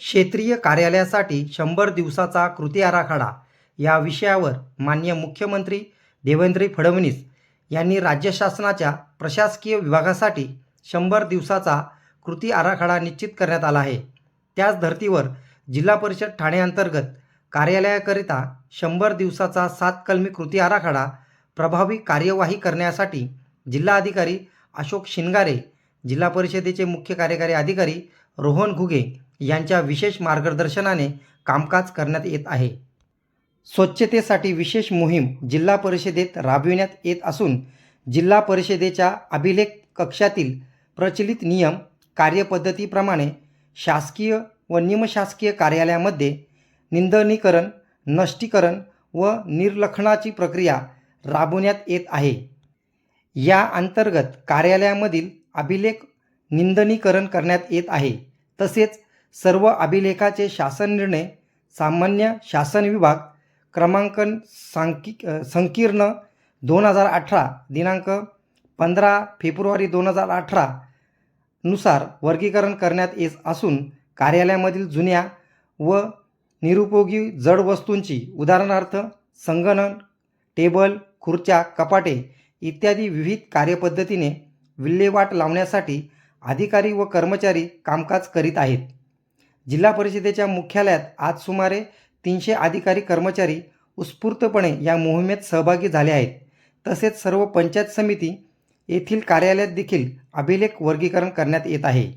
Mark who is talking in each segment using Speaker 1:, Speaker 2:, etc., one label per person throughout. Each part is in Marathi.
Speaker 1: क्षेत्रीय कार्यालयासाठी शंभर दिवसाचा कृती आराखडा. या विषयावर माननीय मुख्यमंत्री देवेंद्र फडणवीस यांनी राज्य शासनाच्या प्रशासकीय विभागासाठी शंभर दिवसाचा कृती आराखडा निश्चित करण्यात आला आहे. त्याच धर्तीवर जिल्हा परिषद ठाणेअंतर्गत कार्यालयाकरिता शंभर दिवसाचा सात कलमी कृती आराखडा प्रभावी कार्यवाही करण्यासाठी जिल्हाधिकारी अशोक शिनगारे जिल्हा परिषदेचे मुख्य कार्यकारी अधिकारी रोहन घुगे यांच्या विशेष मार्गदर्शनाने कामकाज करण्यात येत आहे. स्वच्छतेसाठी विशेष मोहीम जिल्हा परिषदेत राबविण्यात येत असून जिल्हा परिषदेच्या अभिलेख कक्षातील प्रचलित नियम कार्यपद्धतीप्रमाणे शासकीय व निमशासकीय कार्यालयामध्ये निंदनीकरण नष्टीकरण व निर्लखनाची प्रक्रिया राबवण्यात येत आहे. या अंतर्गत कार्यालयामधील अभिलेख निंदनीकरण करण्यात येत आहे. तसेच सर्व अभिलेखाचे शासन निर्णय सामान्य शासन विभाग क्रमांकन सांकी संकीर्ण दोन हजार अठरा दिनांक पंधरा फेब्रुवारी दोन हजार अठरा नुसार वर्गीकरण करण्यात येत असून कार्यालयामधील जुन्या व निरुपयोगी जड वस्तूंची उदाहरणार्थ संगणन टेबल खुर्च्या कपाटे इत्यादी विविध कार्यपद्धतीने विल्हेवाट लावण्यासाठी अधिकारी व कर्मचारी कामकाज करीत आहेत. जिल्हा परिषदेच्या मुख्यालयात आज सुमारे तीनशे अधिकारी कर्मचारी उत्स्फूर्तपणे या मोहिमेत सहभागी झाले आहेत. तसेच सर्व पंचायत समिती येथील कार्यालयात देखील अभिलेख वर्गीकरण करण्यात येत आहे.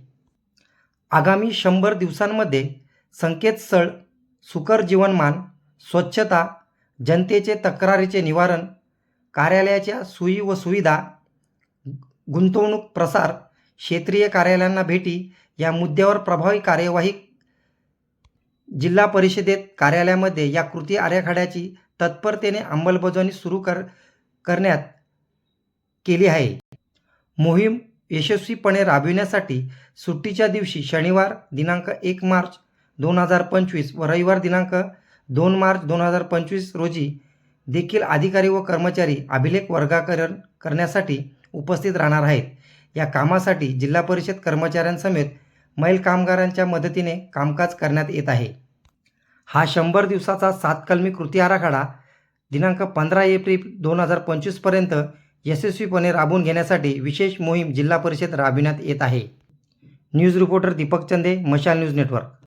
Speaker 1: आगामी शंभर दिवसांमध्ये संकेतस्थळ सुकर जीवनमान स्वच्छता जनतेचे तक्रारीचे निवारण कार्यालयाच्या सोयी व सुविधा गुंतवणूक प्रसार क्षेत्रीय कार्यालयांना भेटी या मुद्द्यावर प्रभावी कार्यवाही जिल्हा परिषदेत कार्यालयामध्ये या कृती आराखड्याची तत्परतेने अंमलबजावणी सुरू कर करण्यात केली आहे. मोहीम यशस्वीपणे राबविण्यासाठी सुट्टीच्या दिवशी शनिवार दिनांक एक मार्च दोन हजार पंचवीस व रविवार दिनांक दोन मार्च दोन हजार पंचवीस रोजी देखील अधिकारी व कर्मचारी अभिलेख वर्गाकरण करण्यासाठी उपस्थित राहणार आहेत. या कामासाठी जिल्हा परिषद कर्मचाऱ्यांसमेत मैल कामगारांच्या मदतीने कामकाज करण्यात येत आहे. हा शंभर दिवसाचा सात कलमी कृती आराखडा दिनांक पंधरा एप्रिल दोन हजार पंचवीसपर्यंत यशस्वीपणे राबवून घेण्यासाठी विशेष मोहीम जिल्हा परिषद राबविण्यात येत आहे. न्यूज रिपोर्टर दीपक चंदे मशाल न्यूज नेटवर्क.